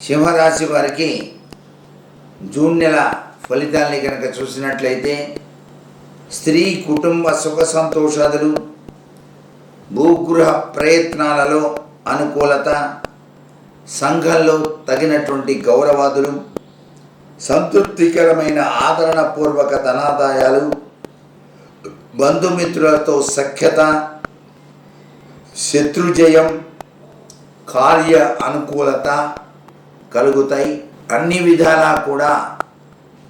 సింహరాశి వారికి జూన్ నెల ఫలితాల్ని కనుక చూసినట్లయితే స్త్రీ కుటుంబ సుఖ సంతోషాదులు భూగృహ ప్రయత్నాలలో అనుకూలత సంఘంలో తగినటువంటి గౌరవాదులు సంతృప్తికరమైన ఆదరణపూర్వక ధనాదాయాలు బంధుమిత్రులతో సఖ్యత శత్రుజయం కార్య అనుకూలత కలుగుతాయి. అన్ని విధాలా కూడా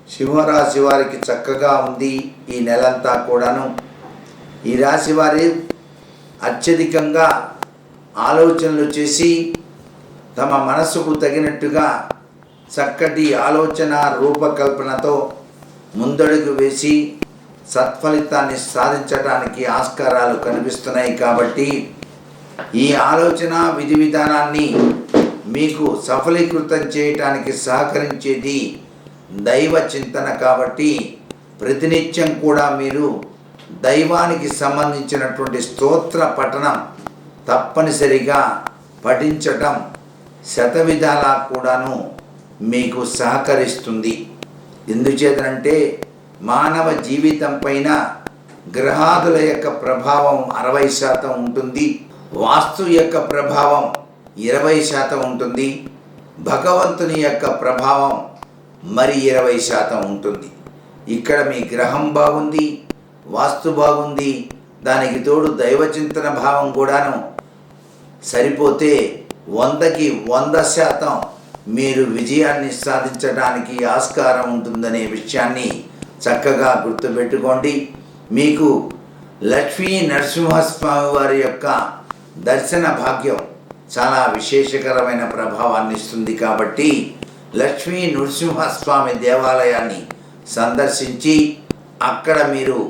సింహరాశి వారికి చక్కగా ఉంది ఈ నెలంతా కూడాను. ఈ రాశి వారి అత్యధికంగా ఆలోచనలు చేసి తమ మనసుకు తగినట్టుగా చక్కటి ఆలోచన రూపకల్పనతో ముందడుగు వేసి సత్ఫలితాన్ని సాధించడానికి ఆస్కారాలు కనిపిస్తున్నాయి కాబట్టి ఈ ఆలోచన విధి విధానాన్ని మీకు సఫలీకృతం చేయటానికి సహకరించేది దైవ చింతన కాబట్టి ప్రతినిత్యం కూడా మీరు దైవానికి సంబంధించినటువంటి స్తోత్ర పఠనం తప్పనిసరిగా పఠించటం శతవిధాలా కూడాను మీకు సహకరిస్తుంది. ఎందుచేతనంటే మానవ జీవితం పైన గ్రహాదుల యొక్క ప్రభావం అరవై శాతం ఉంటుంది. వాస్తు యొక్క ప్రభావం ఇరవై శాతం ఉంటుంది. భగవంతుని యొక్క ప్రభావం మరి ఇరవై శాతం ఉంటుంది. ఇక్కడ మీ గ్రహం బాగుంది వాస్తు బాగుంది దానికి తోడు దైవచింతన భావం కూడాను సరిపోతే వందకి వంద శాతం మీరు విజయాన్ని సాధించడానికి ఆస్కారం ఉంటుందనే విషయాన్ని చక్కగా గుర్తుపెట్టుకోండి. మీకు లక్ష్మీ నరసింహస్వామి వారి యొక్క దర్శన భాగ్యం చాలా విశేషకరమైన ప్రభావాన్ని ఇస్తుంది కాబట్టి లక్ష్మీ నృసింహస్వామి దేవాలయాన్ని సందర్శించి అక్కడ మీరు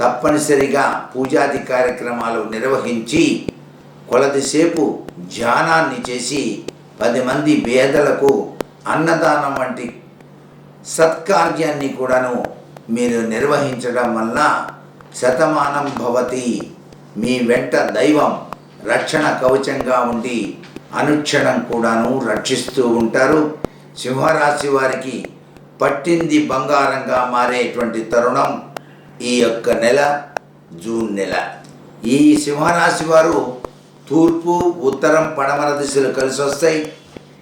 తప్పనిసరిగా పూజాది కార్యక్రమాలు నిర్వహించి కొలదిసేపు ధ్యానాన్ని చేసి పది మంది పేదలకు అన్నదానం వంటి సత్కార్యాన్ని కూడాను మీరు నిర్వహించడం వల్ల శతమానం భవతి. మీ వెంట దైవం రక్షణ కవచంగా ఉండి అనుక్షణం కూడాను రక్షిస్తూ ఉంటారు. సింహరాశి వారికి పట్టింది బంగారంగా మారేటువంటి తరుణం ఈ యొక్క నెల జూన్ నెల. ఈ సింహరాశి వారు తూర్పు ఉత్తరం పడమర దిశలు కలిసి వస్తాయి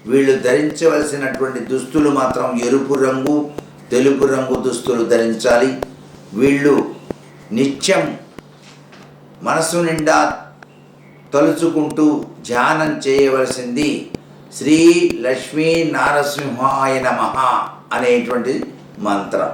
వీళ్ళు ధరించవలసినటువంటి దుస్తులు మాత్రం ఎరుపు రంగు తెలుపు రంగు దుస్తులు ధరించాలి. వీళ్ళు నిత్యం మనసు నిండా తలుచుకుంటూ ధ్యానం చేయవలసింది శ్రీ లక్ష్మీ నారసింహాయ నమ అనేటువంటి మంత్రం.